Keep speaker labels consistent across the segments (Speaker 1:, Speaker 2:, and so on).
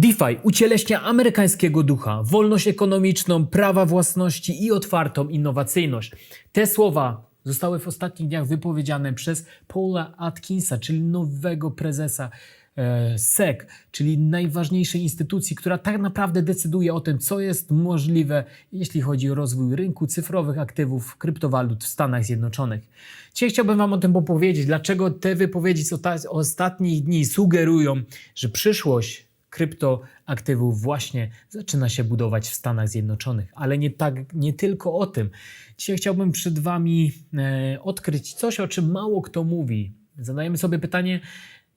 Speaker 1: DeFi ucieleśnia amerykańskiego ducha, wolność ekonomiczną, prawa własności i otwartą innowacyjność. Te słowa zostały w ostatnich dniach wypowiedziane przez Paula Atkinsa, czyli nowego prezesa e, SEC, czyli najważniejszej instytucji, która tak naprawdę decyduje o tym, co jest możliwe, jeśli chodzi o rozwój rynku cyfrowych aktywów, kryptowalut w Stanach Zjednoczonych. Dzisiaj chciałbym Wam o tym opowiedzieć, dlaczego te wypowiedzi z ostatnich dni sugerują, że przyszłość kryptoaktywów właśnie zaczyna się budować w Stanach Zjednoczonych. Ale nie, tak, nie tylko o tym. Dzisiaj chciałbym przed Wami e, odkryć coś, o czym mało kto mówi. Zadajemy sobie pytanie,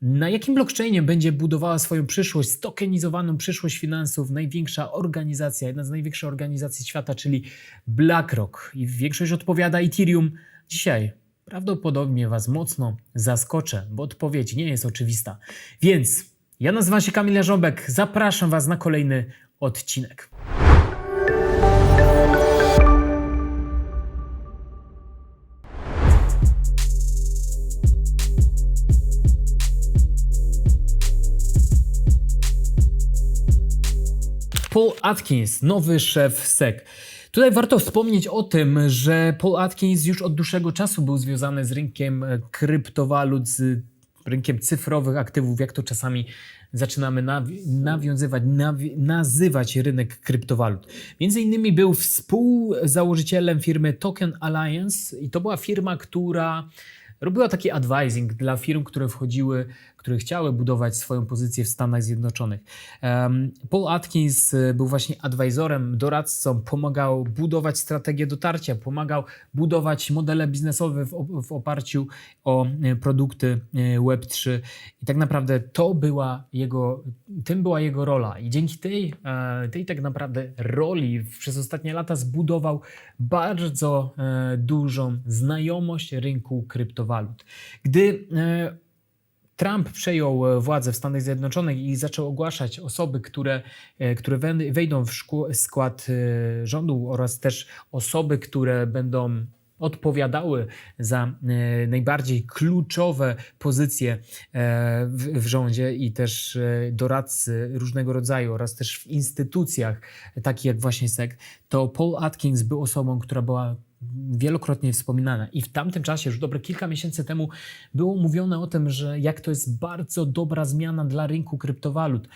Speaker 1: na jakim blockchainie będzie budowała swoją przyszłość, stokenizowaną przyszłość finansów największa organizacja, jedna z największych organizacji świata, czyli BlackRock. I większość odpowiada Ethereum. Dzisiaj prawdopodobnie Was mocno zaskoczę, bo odpowiedź nie jest oczywista. Więc ja nazywam się Kamil Żąbek. Zapraszam Was na kolejny odcinek. Paul Atkins, nowy szef SEC. Tutaj warto wspomnieć o tym, że Paul Atkins już od dłuższego czasu był związany z rynkiem kryptowalut, z rynkiem cyfrowych aktywów, jak to czasami zaczynamy nawi- nawiązywać, nawi- nazywać rynek kryptowalut. Między innymi był współzałożycielem firmy Token Alliance i to była firma, która robiła taki advising dla firm, które wchodziły, które chciały budować swoją pozycję w Stanach Zjednoczonych. Paul Atkins e, był właśnie advisorem, doradcą, pomagał budować strategię dotarcia, pomagał budować modele biznesowe w, op- w oparciu o e, produkty e, Web3 i tak naprawdę to była jego, tym była jego rola i dzięki tej, e, tej tak naprawdę roli przez ostatnie lata zbudował bardzo e, dużą znajomość rynku kryptowalut. Gdy e, Trump przejął e, władzę w Stanach Zjednoczonych i zaczął ogłaszać osoby, które, e, które wejdą w skład rządu oraz też osoby, które będą odpowiadały za najbardziej kluczowe pozycje w, w rządzie i też doradcy różnego rodzaju oraz też w instytucjach takich jak właśnie SEC, to Paul Atkins był osobą, która była wielokrotnie wspominana. I w tamtym czasie, już dobre kilka miesięcy temu, było mówione o tym, że jak to jest bardzo dobra zmiana dla rynku kryptowalut.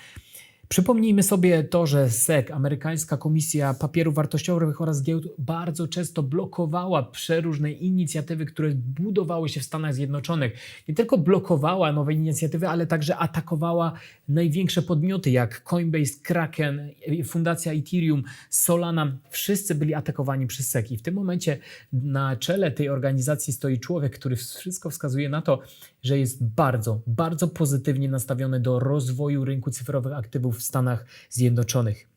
Speaker 1: Przypomnijmy sobie to, że SEC, amerykańska komisja papierów wartościowych oraz giełd, bardzo często blokowała przeróżne inicjatywy, które budowały się w Stanach Zjednoczonych. Nie tylko blokowała nowe inicjatywy, ale także atakowała największe podmioty jak Coinbase, Kraken, Fundacja Ethereum, Solana. Wszyscy byli atakowani przez SEC. I w tym momencie na czele tej organizacji stoi człowiek, który wszystko wskazuje na to, że jest bardzo, bardzo pozytywnie nastawiony do rozwoju rynku cyfrowych aktywów w Stanach Zjednoczonych.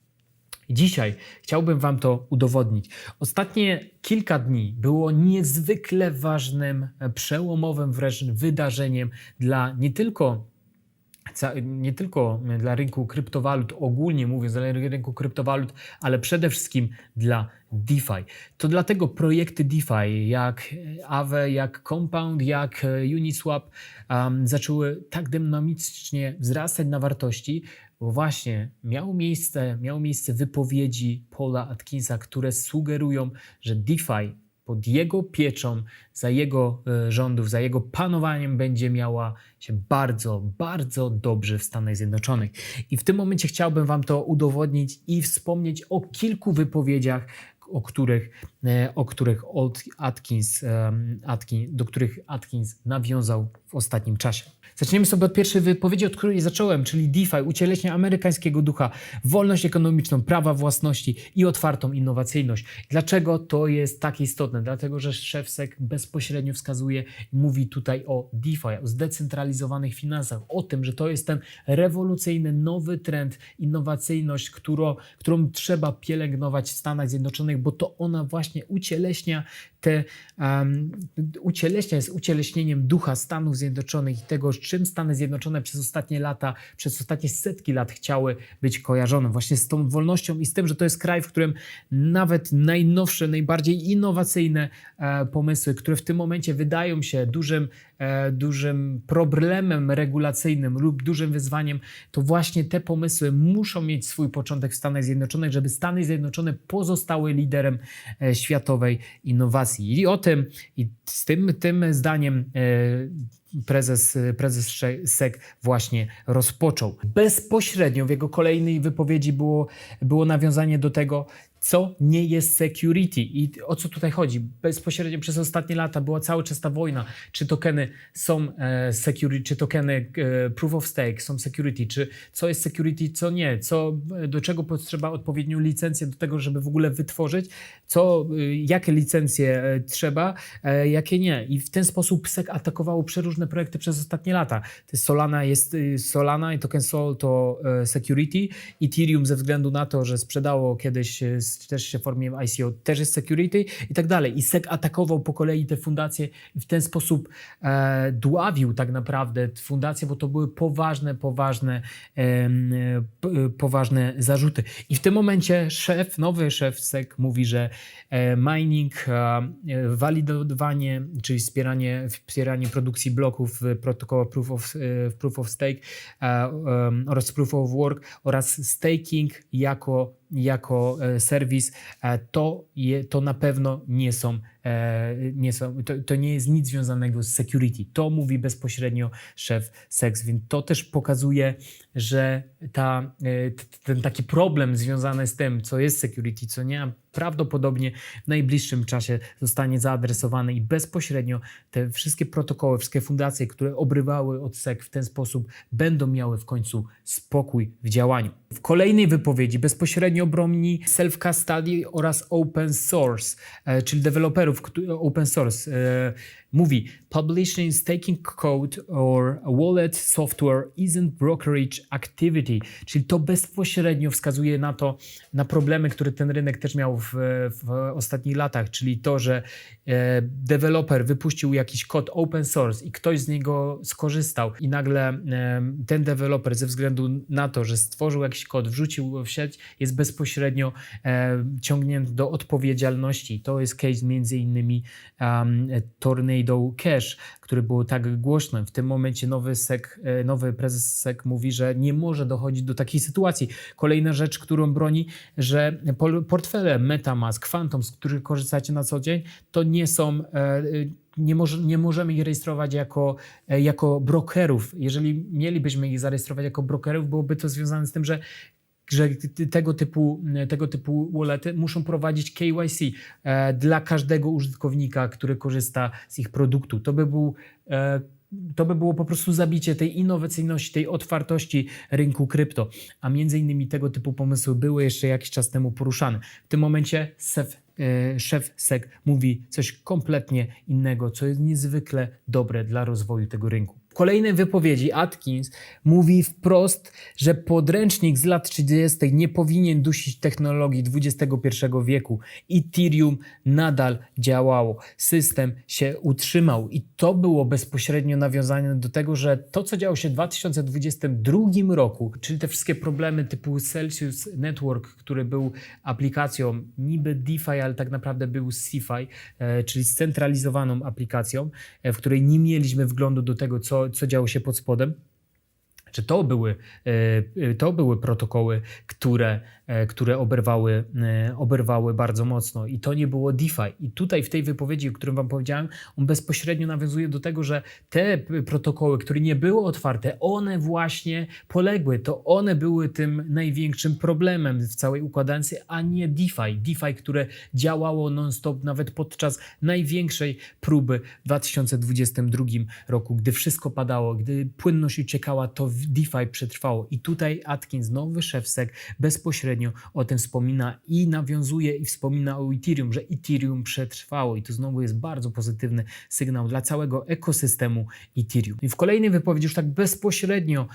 Speaker 1: Dzisiaj chciałbym Wam to udowodnić. Ostatnie kilka dni było niezwykle ważnym, e, przełomowym wręcz wydarzeniem dla nie tylko nie tylko dla rynku kryptowalut, ogólnie mówiąc, dla rynku kryptowalut, ale przede wszystkim dla DeFi. To dlatego projekty DeFi jak Aave, jak Compound, jak e, Uniswap um, zaczęły tak dynamicznie wzrastać na wartości, bo właśnie miało miejsce, miało miejsce wypowiedzi Paula Atkinsa, które sugerują, że DeFi pod jego pieczą, za jego e, rządów, za jego panowaniem będzie miała się bardzo, bardzo dobrze w Stanach Zjednoczonych. I w tym momencie chciałbym Wam to udowodnić i wspomnieć o kilku wypowiedziach, o których, e, o których Old Atkins, em, Atkin, do których Atkins nawiązał w ostatnim czasie. Zaczniemy sobie od pierwszej wypowiedzi, od której zacząłem, czyli DeFi, ucieleśnia amerykańskiego ducha, wolność ekonomiczną, prawa własności i otwartą innowacyjność. Dlaczego to jest tak istotne? Dlatego, że szef SEC bezpośrednio wskazuje mówi tutaj o DeFi, o zdecentralizowanych finansach, o tym, że to jest ten rewolucyjny, nowy trend, innowacyjność, którą, którą trzeba pielęgnować w Stanach Zjednoczonych, bo to ona właśnie ucieleśnia te um, ucieleśnia jest ucieleśnieniem ducha Stanów Zjednoczonych i tego, z czym Stany Zjednoczone przez ostatnie lata, przez ostatnie setki lat chciały być kojarzone. Właśnie z tą wolnością i z tym, że to jest kraj, w którym nawet najnowsze, najbardziej innowacyjne e, pomysły, które w tym momencie wydają się dużym, e, dużym problemem regulacyjnym lub dużym wyzwaniem, to właśnie te pomysły muszą mieć swój początek w Stanach Zjednoczonych, żeby Stany Zjednoczone pozostały liderem e, światowej innowacji. I o tym, i z tym, tym zdaniem e, prezes, prezes SEC właśnie rozpoczął. Bezpośrednio w jego kolejnej wypowiedzi było, było nawiązanie do tego, co nie jest security i o co tutaj chodzi. Bezpośrednio przez ostatnie lata była cały czas ta wojna, czy tokeny są e, security, czy tokeny e, proof of stake są security, czy co jest security, co nie, co, do czego potrzeba odpowiednią licencję do tego, żeby w ogóle wytworzyć, co, e, jakie licencje e, trzeba, e, jakie nie. I w ten sposób SEC atakowało przeróżne projekty przez ostatnie lata. Solana jest e, Solana i token Sol to e, security, Ethereum ze względu na to, że sprzedało kiedyś e, też się formie ICO, też jest security i tak dalej. I SEC atakował po kolei te fundacje i w ten sposób e, dławił tak naprawdę fundacje, bo to były poważne, poważne, e, poważne zarzuty. I w tym momencie szef, nowy szef SEC mówi, że e, mining, e, walidowanie, czyli wspieranie, wspieranie produkcji bloków w protokołach proof of, w proof of stake e, oraz proof of work oraz staking jako jako e, serwis, e, to, je, to na pewno nie są, nie są to, to nie jest nic związanego z security. To mówi bezpośrednio szef SEX, więc to też pokazuje, że ta, ten taki problem związany z tym, co jest security, co nie, prawdopodobnie w najbliższym czasie zostanie zaadresowany i bezpośrednio te wszystkie protokoły, wszystkie fundacje, które obrywały od SEC w ten sposób, będą miały w końcu spokój w działaniu. W kolejnej wypowiedzi bezpośrednio broni self-custody oraz open source, czyli deweloperów open source. Mówi, publishing staking code or wallet software isn't brokerage activity, czyli to bezpośrednio wskazuje na to, na problemy, które ten rynek też miał w, w ostatnich latach, czyli to, że e, deweloper wypuścił jakiś kod open source i ktoś z niego skorzystał i nagle e, ten deweloper ze względu na to, że stworzył jakiś kod, wrzucił go w sieć, jest bezpośrednio e, ciągnięty do odpowiedzialności. To jest case między innymi um, Tornado Cash, który był tak głośny. W tym momencie nowy, SEC, nowy prezes SEC mówi, że nie może dochodzić do takiej sytuacji. Kolejna rzecz, którą broni, że portfele Metamask, Phantom, z których korzystacie na co dzień, to nie są nie, może, nie możemy ich rejestrować jako, jako brokerów. Jeżeli mielibyśmy ich zarejestrować jako brokerów, byłoby to związane z tym, że że tego typu, tego typu wallety muszą prowadzić KYC e, dla każdego użytkownika, który korzysta z ich produktu. To by był e, to by było po prostu zabicie tej innowacyjności, tej otwartości rynku krypto. A między innymi tego typu pomysły były jeszcze jakiś czas temu poruszane. W tym momencie SEF, e, szef SEC mówi coś kompletnie innego, co jest niezwykle dobre dla rozwoju tego rynku. Kolejnej wypowiedzi Atkins mówi wprost, że podręcznik z lat 30. nie powinien dusić technologii XXI wieku. Ethereum nadal działało, system się utrzymał i to było bezpośrednio nawiązane do tego, że to, co działo się w 2022 roku, czyli te wszystkie problemy typu Celsius Network, który był aplikacją niby DeFi, ale tak naprawdę był CeFi, e, czyli scentralizowaną aplikacją, e, w której nie mieliśmy wglądu do tego, co co, działo się pod spodem. Czy to były, e, to były protokoły, które E, które oberwały, e, oberwały bardzo mocno. I to nie było DeFi. I tutaj w tej wypowiedzi, o którym Wam powiedziałem, on bezpośrednio nawiązuje do tego, że te protokoły, które nie były otwarte, one właśnie poległy. To one były tym największym problemem w całej układance, a nie DeFi. DeFi, które działało non-stop nawet podczas największej próby w 2022 roku, gdy wszystko padało, gdy płynność uciekała, to DeFi przetrwało. I tutaj Atkins, nowy szef SEC, bezpośrednio bezpośrednio o tym wspomina i nawiązuje i wspomina o Ethereum, że Ethereum przetrwało i to znowu jest bardzo pozytywny sygnał dla całego ekosystemu Ethereum. I w kolejnej wypowiedzi już tak bezpośrednio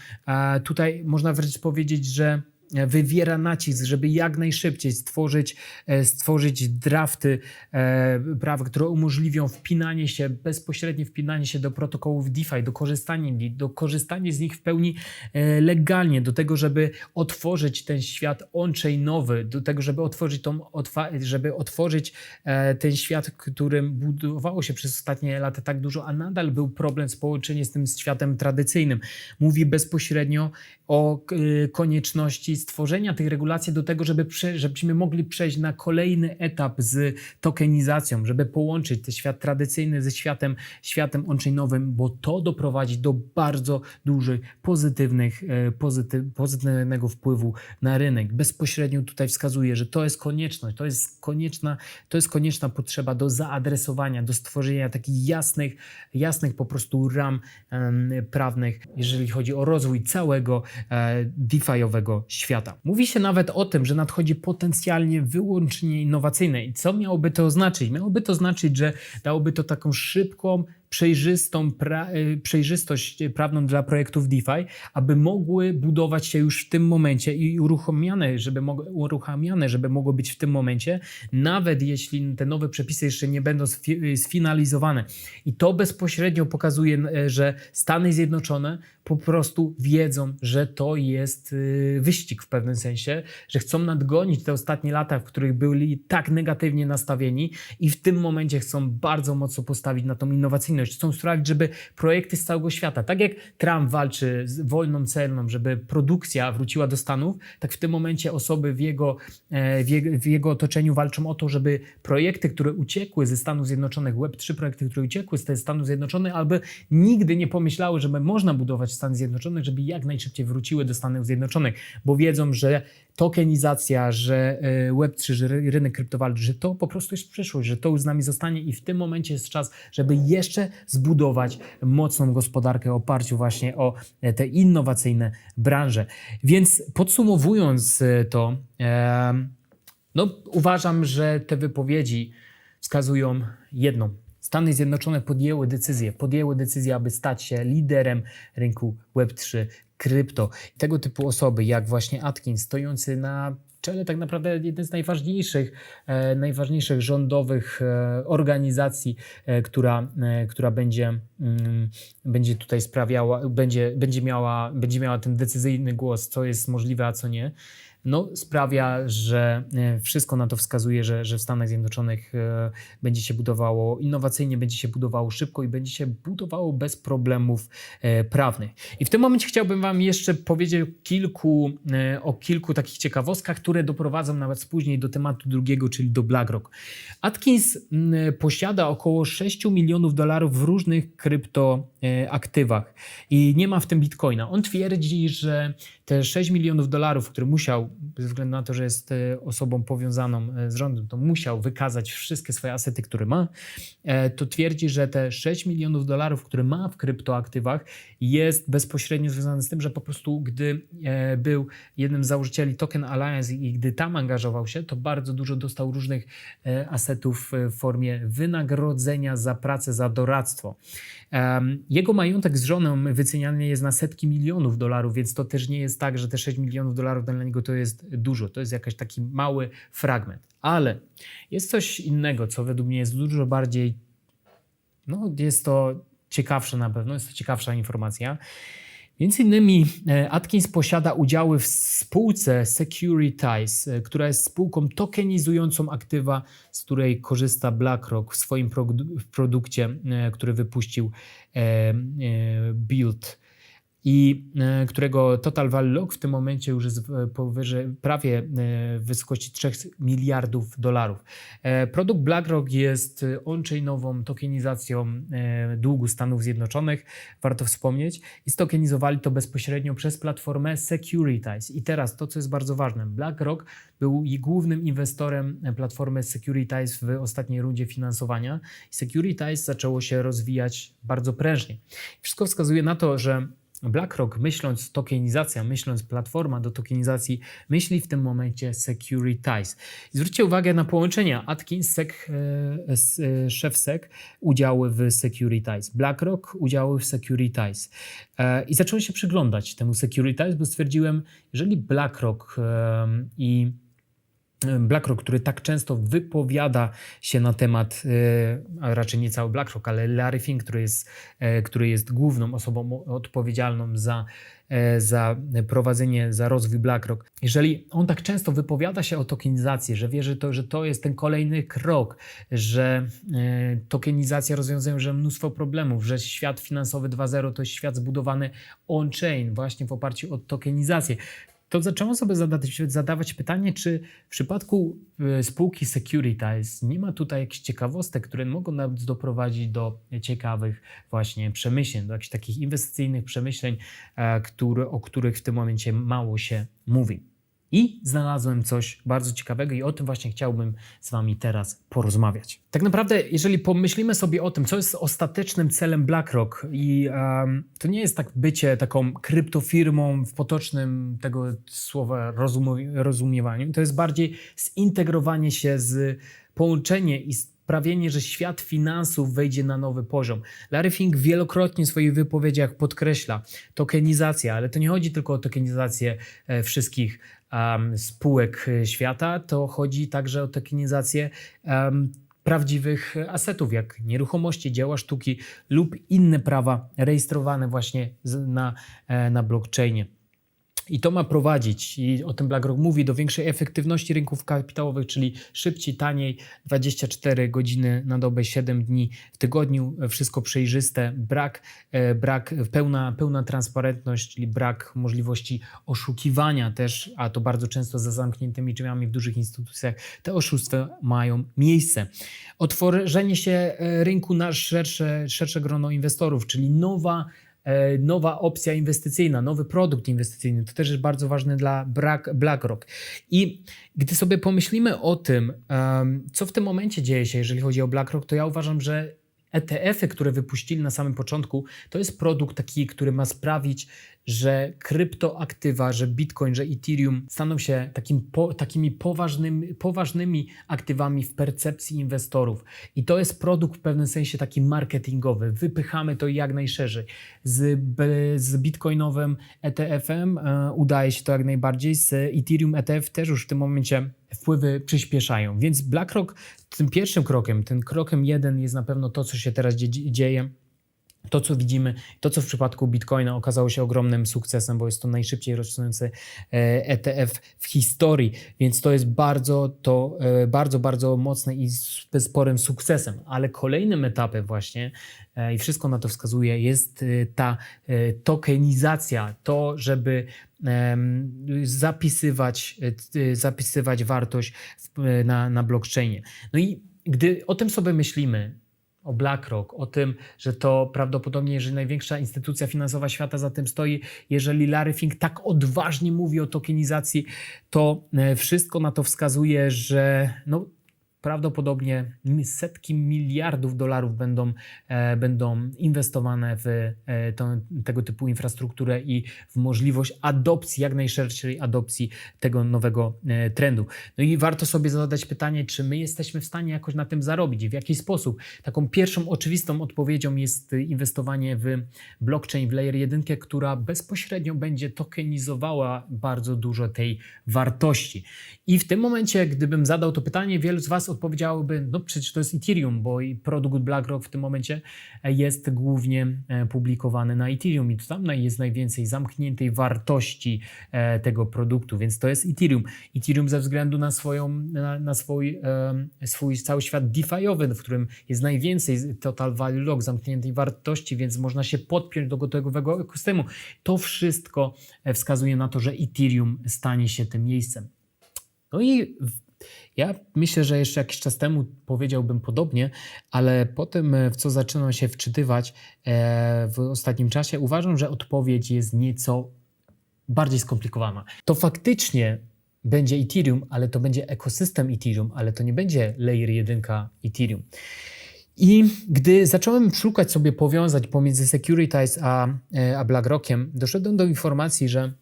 Speaker 1: tutaj można wręcz powiedzieć, że e, wywiera nacisk, żeby jak najszybciej stworzyć, e, stworzyć drafty e, prawa, które umożliwią wpinanie się, bezpośrednie wpinanie się do protokołów DeFi, do korzystania, do korzystania z nich w pełni e, legalnie, do tego, żeby otworzyć ten świat on-chainowy, do tego, żeby otworzyć, tą, żeby otworzyć ten świat, którym budowało się przez ostatnie lata tak dużo, a nadal był problem z połączeniem z tym światem tradycyjnym. Mówi bezpośrednio o konieczności stworzenia tych regulacji do tego, żeby prze, żebyśmy mogli przejść na kolejny etap z tokenizacją, żeby połączyć ten świat tradycyjny ze światem, światem on-chainowym, bo to doprowadzi do bardzo dużych pozytywnych, e, pozytyw, pozytywnego wpływu na rynek. Bezpośrednio tutaj wskazuje, że to jest konieczność, to jest konieczna, to jest konieczna potrzeba do zaadresowania, do stworzenia takich jasnych, jasnych po prostu ram em, prawnych, jeżeli chodzi o rozwój całego e, DeFi'owego świata. Mówi się nawet o tym, że nadchodzi potencjalnie wyłącznie innowacyjne. I co miałoby to oznaczyć? Miałoby to znaczyć, że dałoby to taką szybką, przejrzystą pra, y, przejrzystość prawną dla projektów DeFi, aby mogły budować się już w tym momencie i uruchamiane, żeby, uruchamiane, żeby mogły być w tym momencie, nawet jeśli te nowe przepisy jeszcze nie będą sfi, sfinalizowane. I to bezpośrednio pokazuje, że Stany Zjednoczone po prostu wiedzą, że to jest wyścig w pewnym sensie, że chcą nadgonić te ostatnie lata, w których byli tak negatywnie nastawieni i w tym momencie chcą bardzo mocno postawić na tą innowacyjność. Chcą sprawić, żeby projekty z całego świata, tak jak Trump walczy z wolną celną, żeby produkcja wróciła do Stanów, tak w tym momencie osoby w jego, e, w jego, w jego otoczeniu walczą o to, żeby projekty, które uciekły ze Stanów Zjednoczonych, Web3 projekty, które uciekły z Stanów Zjednoczonych, albo nigdy nie pomyślały, żeby można budować Stany Zjednoczone, żeby jak najszybciej wróciły do Stanów Zjednoczonych, bo wiedzą, że tokenizacja, że e, Web3, że ry- rynek kryptowalut, że to po prostu jest przyszłość, że to już z nami zostanie i w tym momencie jest czas, żeby jeszcze zbudować mocną gospodarkę w oparciu właśnie o e, te innowacyjne branże. Więc podsumowując e, to, em, no, uważam, że te wypowiedzi wskazują jedną. Stany Zjednoczone podjęły decyzję, podjęły decyzję, aby stać się liderem rynku Web3, krypto. Tego typu osoby, jak właśnie Atkins, stojący na czele tak naprawdę jeden z najważniejszych, e, najważniejszych rządowych e, organizacji, e, która, która będzie, mm, będzie tutaj sprawiała, będzie, będzie, miała, będzie miała ten decyzyjny głos, co jest możliwe, a co nie no, sprawia, że e, wszystko na to wskazuje, że, że w Stanach Zjednoczonych e, będzie się budowało innowacyjnie, będzie się budowało szybko i będzie się budowało bez problemów e, prawnych. I w tym momencie chciałbym Wam jeszcze powiedzieć o kilku, o kilku takich ciekawostkach, które doprowadzą nawet później do tematu drugiego, czyli do BlackRock. Atkins posiada około 6 milionów dolarów w różnych kryptoaktywach i nie ma w tym bitcoina. On twierdzi, że te 6 milionów dolarów, które musiał, ze względu na to, że jest e, osobą powiązaną e, z rządem, to musiał wykazać wszystkie swoje asety, które ma, e, to twierdzi, że te 6 milionów dolarów, które ma w kryptoaktywach, jest bezpośrednio związane z tym, że po prostu gdy był jednym z założycieli Token Alliance i gdy tam angażował się, to bardzo dużo dostał różnych asetów w formie wynagrodzenia za pracę, za doradztwo. Jego majątek z żoną wyceniany jest na setki milionów dolarów, więc to też nie jest tak, że te 6 milionów dolarów dla niego to jest dużo. To jest jakiś taki mały fragment. Ale jest coś innego, co według mnie jest dużo bardziej, no jest to ciekawsze na pewno, jest to ciekawsza informacja. Między innymi e, Atkins posiada udziały w spółce Securitize, e, która jest spółką tokenizującą aktywa, z której korzysta BlackRock w swoim produ- w produkcie, e, który wypuścił e, e, Build i e, którego total value w tym momencie już jest powyżej prawie e, w wysokości 3 miliardów dolarów. E, Produkt BlackRock jest on-chainową tokenizacją długu Stanów Zjednoczonych, warto wspomnieć, i stokenizowali to bezpośrednio przez platformę Securitize. I teraz to, co jest bardzo ważne, BlackRock był głównym inwestorem platformy Securitize w ostatniej rundzie finansowania. Securitize zaczęło się rozwijać bardzo prężnie. Wszystko wskazuje na to, że BlackRock, myśląc tokenizacja, myśląc platforma do tokenizacji, myśli w tym momencie Securitize. Zwróćcie uwagę na połączenia Atkins, SEC, e, szef SEC, udziały w Securitize, BlackRock, udziały w Securitize. E, I zacząłem się przyglądać temu Securitize, bo stwierdziłem, jeżeli BlackRock i BlackRock, który tak często wypowiada się na temat, e, a raczej nie cały BlackRock, ale Larry Fink, który jest, e, który jest główną osobą odpowiedzialną za, e, za prowadzenie, za rozwój BlackRock. Jeżeli on tak często wypowiada się o tokenizacji, że wierzy to, że to jest ten kolejny krok, że tokenizacja rozwiązuje że mnóstwo problemów, że świat finansowy 2.0 to jest świat zbudowany on-chain, właśnie w oparciu o tokenizację, to zacząłem sobie zadawać, zadawać pytanie, czy w przypadku e, spółki Securitize nie ma tutaj jakichś ciekawostek, które mogą nawet doprowadzić do ciekawych właśnie przemyśleń, do jakichś takich inwestycyjnych przemyśleń, e, o których w tym momencie mało się mówi. I znalazłem coś bardzo ciekawego i o tym właśnie chciałbym z Wami teraz porozmawiać. Tak naprawdę, jeżeli pomyślimy sobie o tym, co jest ostatecznym celem BlackRock, i um, to nie jest tak bycie taką kryptofirmą w potocznym tego słowa rozumiewaniu, to jest bardziej zintegrowanie się z połączenie i sprawienie, że świat finansów wejdzie na nowy poziom. Larry Fink wielokrotnie w swoich wypowiedziach podkreśla tokenizacja, ale to nie chodzi tylko o tokenizację e, wszystkich um, spółek e, świata, to chodzi także o tokenizację um, prawdziwych asetów, jak nieruchomości, dzieła sztuki lub inne prawa rejestrowane właśnie na, e, na blockchainie. I to ma prowadzić, i o tym BlackRock mówi, do większej efektywności rynków kapitałowych, czyli szybciej, taniej, 24 godziny na dobę, 7 dni w tygodniu, wszystko przejrzyste, brak, e, brak pełna, pełna transparentność, czyli brak możliwości oszukiwania też, a to bardzo często za zamkniętymi drzwiami w dużych instytucjach, te oszustwa mają miejsce. Otworzenie się e, rynku na szersze, szersze grono inwestorów, czyli nowa nowa opcja inwestycyjna, nowy produkt inwestycyjny. To też jest bardzo ważne dla BlackRock. I gdy sobie pomyślimy o tym, co w tym momencie dzieje się, jeżeli chodzi o BlackRock, to ja uważam, że ETF-y, które wypuścili na samym początku, to jest produkt taki, który ma sprawić, że kryptoaktywa, że Bitcoin, że Ethereum staną się takim po, takimi poważnymi, poważnymi aktywami w percepcji inwestorów. I to jest produkt w pewnym sensie taki marketingowy. Wypychamy to jak najszerzej. Z, z Bitcoinowym ETF-em e, udaje się to jak najbardziej, z Ethereum ETF też już w tym momencie wpływy przyspieszają. Więc BlackRock tym pierwszym krokiem, tym krokiem jeden jest na pewno to, co się teraz dzieje to, co widzimy, to, co w przypadku Bitcoina okazało się ogromnym sukcesem, bo jest to najszybciej rosnący ETF e w historii, więc to jest bardzo, to e, bardzo, bardzo mocne i sporym sukcesem. Ale kolejnym etapem właśnie, e, i wszystko na to wskazuje, jest ta tokenizacja, to, żeby zapisywać, zapisywać wartość na, na blockchainie. No i gdy o tym sobie myślimy, o BlackRock, o tym, że to prawdopodobnie, jeżeli największa instytucja finansowa świata za tym stoi, jeżeli Larry Fink tak odważnie mówi o tokenizacji, to e, wszystko na to wskazuje, że no, prawdopodobnie setki miliardów dolarów będą, e, będą inwestowane w e, to, tego typu infrastrukturę i w możliwość adopcji, jak najszerszej adopcji tego nowego e, trendu. No i warto sobie zadać pytanie, czy my jesteśmy w stanie jakoś na tym zarobić w jaki sposób. Taką pierwszą oczywistą odpowiedzią jest inwestowanie w blockchain, w layer 1, która bezpośrednio będzie tokenizowała bardzo dużo tej wartości. I w tym momencie, gdybym zadał to pytanie, wielu z Was odpowiedziałoby, no przecież to jest Ethereum, bo i produkt BlackRock w tym momencie e, jest głównie e, publikowany na Ethereum i to tam jest najwięcej zamkniętej wartości e, tego produktu, więc to jest Ethereum. Ethereum ze względu na, swoją, na, na swój, swój cały świat DeFi'owy, w którym jest najwięcej total value lock, zamkniętej wartości, więc można się podpiąć do gotowego ekosystemu. To wszystko wskazuje na to, że Ethereum stanie się tym miejscem. No i ja myślę, że jeszcze jakiś czas temu powiedziałbym podobnie, ale po tym, w co zaczynam się wczytywać e, w ostatnim czasie, uważam, że odpowiedź jest nieco bardziej skomplikowana. To faktycznie będzie Ethereum, ale to będzie ekosystem Ethereum, ale to nie będzie layer 1 Ethereum. I gdy zacząłem szukać sobie powiązań pomiędzy Securitize a, e, a BlackRockiem, doszedłem do informacji, że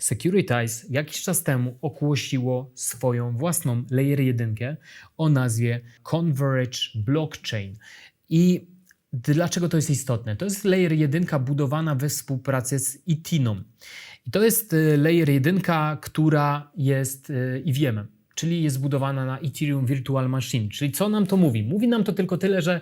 Speaker 1: Securitize jakiś czas temu ogłosiło swoją własną Layer 1 o nazwie Converge Blockchain. I dlaczego to jest istotne? To jest Layer 1 budowana we współpracy z Itiną. I to jest e, Layer 1, która jest e, EVM-em czyli jest zbudowana na Ethereum Virtual Machine. Czyli co nam to mówi? Mówi nam to tylko tyle, że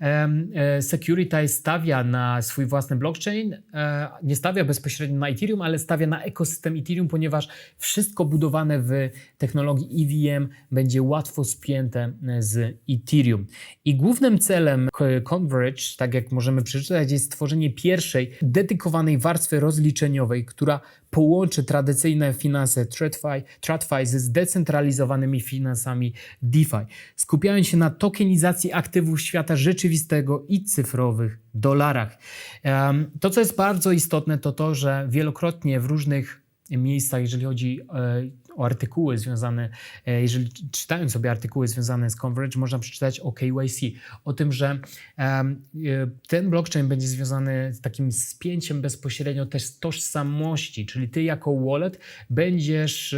Speaker 1: e, Security stawia na swój własny blockchain, e, nie stawia bezpośrednio na Ethereum, ale stawia na ekosystem Ethereum, ponieważ wszystko budowane w technologii EVM będzie łatwo spięte e, z Ethereum. I głównym celem Converge, tak jak możemy przeczytać, jest stworzenie pierwszej dedykowanej warstwy rozliczeniowej, która połączy tradycyjne finanse TradFi, TradFi ze zdecentralizowanymi finansami DeFi, skupiając się na tokenizacji aktywów świata rzeczywistego i cyfrowych dolarach. To, co jest bardzo istotne, to to, że wielokrotnie w różnych miejscach, jeżeli chodzi e, artykuły związane, e, jeżeli czytając sobie artykuły związane z Converge, można przeczytać o KYC, o tym, że e, ten blockchain będzie związany z takim spięciem bezpośrednio też tożsamości, czyli ty jako wallet będziesz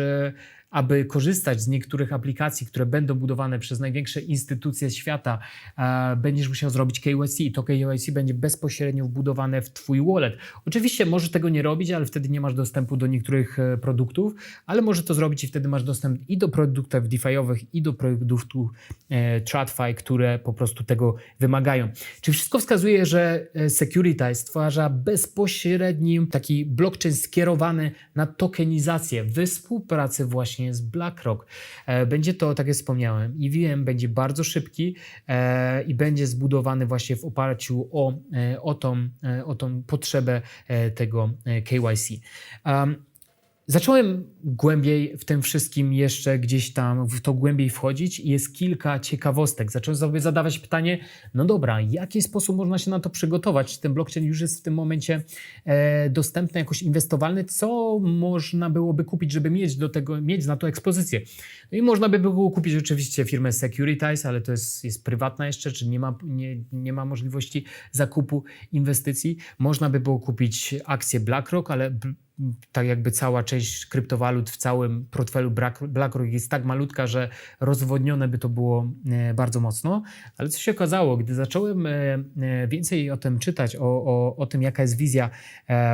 Speaker 1: aby korzystać z niektórych aplikacji, które będą budowane przez największe instytucje świata, e, będziesz musiał zrobić KYC. To KYC będzie bezpośrednio wbudowane w Twój wallet. Oczywiście możesz tego nie robić, ale wtedy nie masz dostępu do niektórych e, produktów, ale może to zrobić i wtedy masz dostęp i do produktów DeFi'owych, i do produktów e, TradFi, które po prostu tego wymagają. Czyli wszystko wskazuje, że e, Security stwarza bezpośredni taki blockchain skierowany na tokenizację we współpracy właśnie właśnie z BlackRock. E, będzie to, tak jak wspomniałem, EVM będzie bardzo szybki e, i będzie zbudowany właśnie w oparciu o, e, o, tą, o tą potrzebę tego KYC. Zacząłem głębiej w tym wszystkim jeszcze gdzieś tam w to głębiej wchodzić i jest kilka ciekawostek. Zacząłem sobie zadawać pytanie, no dobra, w jaki sposób można się na to przygotować? Czy ten blockchain już jest w tym momencie e, dostępny, jakoś inwestowalny? Co można byłoby kupić, żeby mieć do tego, mieć na to ekspozycję? No i można by było kupić oczywiście firmę Securitize, ale to jest, jest prywatna jeszcze, czy nie ma, nie, nie ma możliwości zakupu inwestycji. Można by było kupić akcje BlackRock, ale tak jakby cała część kryptowalut w całym portfelu BlackRock jest tak malutka, że rozwodnione by to było e, bardzo mocno. Ale co się okazało, gdy zacząłem e, e, więcej o tym czytać, o, o, o tym jaka jest wizja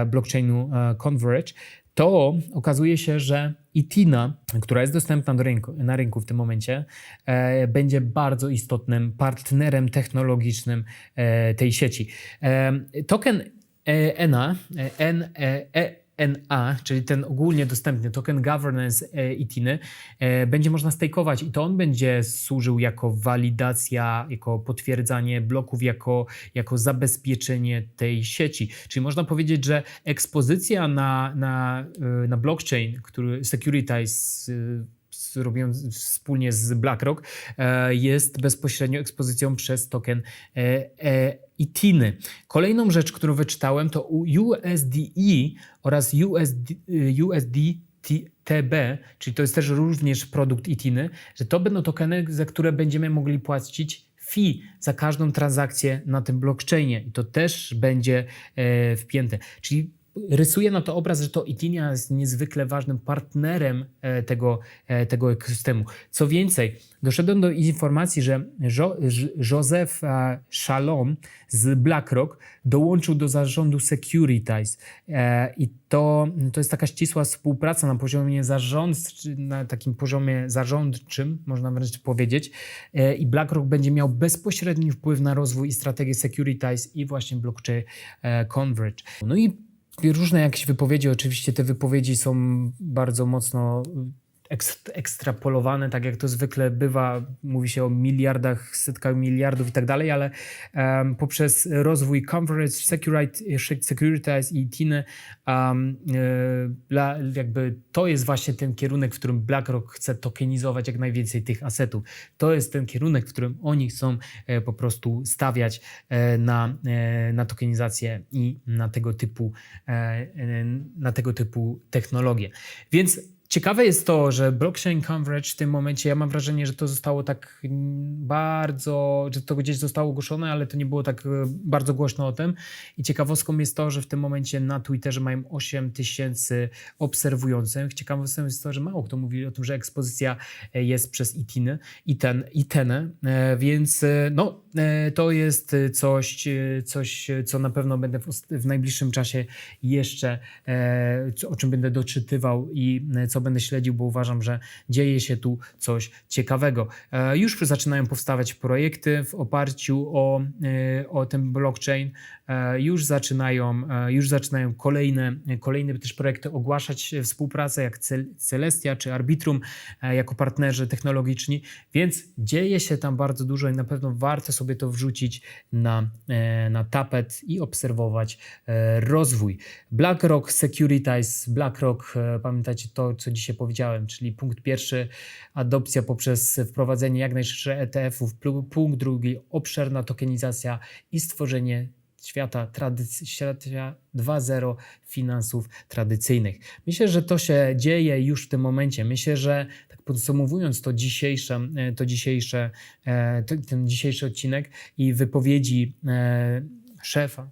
Speaker 1: blockchainu Converge, to okazuje się, że Itina, która jest dostępna do rynku, na rynku w tym momencie, e, będzie bardzo istotnym partnerem technologicznym e, tej sieci. E, token ENA, N, e, NA, czyli ten ogólnie dostępny token governance Itiny, e, będzie można stakeować i to on będzie służył jako walidacja, jako potwierdzanie bloków, jako, jako zabezpieczenie tej sieci. Czyli można powiedzieć, że ekspozycja na, na, e, na blockchain, który Securitize robią wspólnie z BlackRock, e, jest bezpośrednio ekspozycją przez token i TINy. Kolejną rzecz, którą wyczytałem, to USDE oraz USD, USDTB, czyli to jest też również produkt ITINy, że to będą tokeny, za które będziemy mogli płacić fee za każdą transakcję na tym blockchainie i to też będzie e, wpięte. Czyli rysuje na to obraz, że to Itinia jest niezwykle ważnym partnerem e, tego, e, tego ekosystemu. Co więcej, doszedłem do informacji, że jo, Joseph Shalom z BlackRock dołączył do zarządu Securitize e, i to, to jest taka ścisła współpraca na poziomie zarządczym, na takim poziomie zarządczym, można wręcz powiedzieć i BlackRock będzie miał bezpośredni wpływ na rozwój i strategię Securitize i właśnie blockchain Converge. No i różne jakieś wypowiedzi, oczywiście te wypowiedzi są bardzo mocno ekstrapolowane, tak jak to zwykle bywa, mówi się o miliardach, setkach miliardów i tak dalej, ale um, poprzez rozwój Converge, Securitize i Tiny, um, e, jakby to jest właśnie ten kierunek, w którym BlackRock chce tokenizować jak najwięcej tych asetów. To jest ten kierunek, w którym oni chcą e, po prostu stawiać e, na, e, na tokenizację i na tego typu, e, e, na tego typu technologie. Więc Ciekawe jest to, że blockchain coverage w tym momencie, ja mam wrażenie, że to zostało tak bardzo, że to gdzieś zostało ogłoszone, ale to nie było tak e, bardzo głośno o tym. I ciekawostką jest to, że w tym momencie na Twitterze mają 8 tysięcy obserwujących. Ciekawostką jest to, że mało kto mówi o tym, że ekspozycja e, jest przez Itiny, Iten, Itenę, e, więc no, to jest coś, coś, co na pewno będę w, w najbliższym czasie jeszcze, o czym będę doczytywał i co będę śledził, bo uważam, że dzieje się tu coś ciekawego. E, Już zaczynają powstawać projekty w oparciu o, e, o ten blockchain. E, Już zaczynają, już zaczynają kolejne, kolejne też projekty ogłaszać współpracę, jak Cel- Celestia czy Arbitrum, jako partnerzy technologiczni, więc dzieje się tam bardzo dużo i na pewno warto sobie to wrzucić na, na tapet i obserwować rozwój. BlackRock Securitize, BlackRock, pamiętacie to, co dzisiaj powiedziałem, czyli punkt pierwszy, adopcja poprzez wprowadzenie jak najszerszych ETF-ów, punkt drugi, obszerna tokenizacja i stworzenie świata, tradycji, świata 2.0 finansów tradycyjnych. Myślę, że to się dzieje już w tym momencie. Myślę, że tak podsumowując to dzisiejsze, to dzisiejsze, e, ten dzisiejszy odcinek i wypowiedzi e, szefa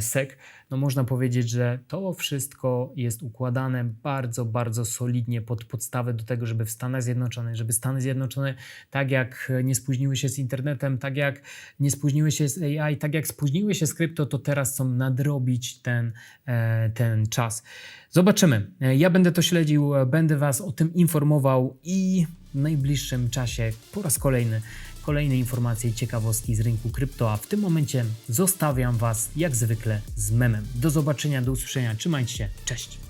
Speaker 1: SEC, no można powiedzieć, że to wszystko jest układane bardzo, bardzo solidnie pod podstawę do tego, żeby w Stanach Zjednoczonych, żeby Stany Zjednoczone tak jak nie spóźniły się z internetem, tak jak nie spóźniły się z AI, tak jak spóźniły się z krypto, to teraz chcą nadrobić ten, e, ten czas. Zobaczymy. E, Ja będę to śledził, e, będę Was o tym informował i w najbliższym czasie po raz kolejny kolejne informacje i ciekawostki z rynku krypto, a w tym momencie zostawiam Was jak zwykle z memem. Do zobaczenia, do usłyszenia, trzymajcie się, cześć!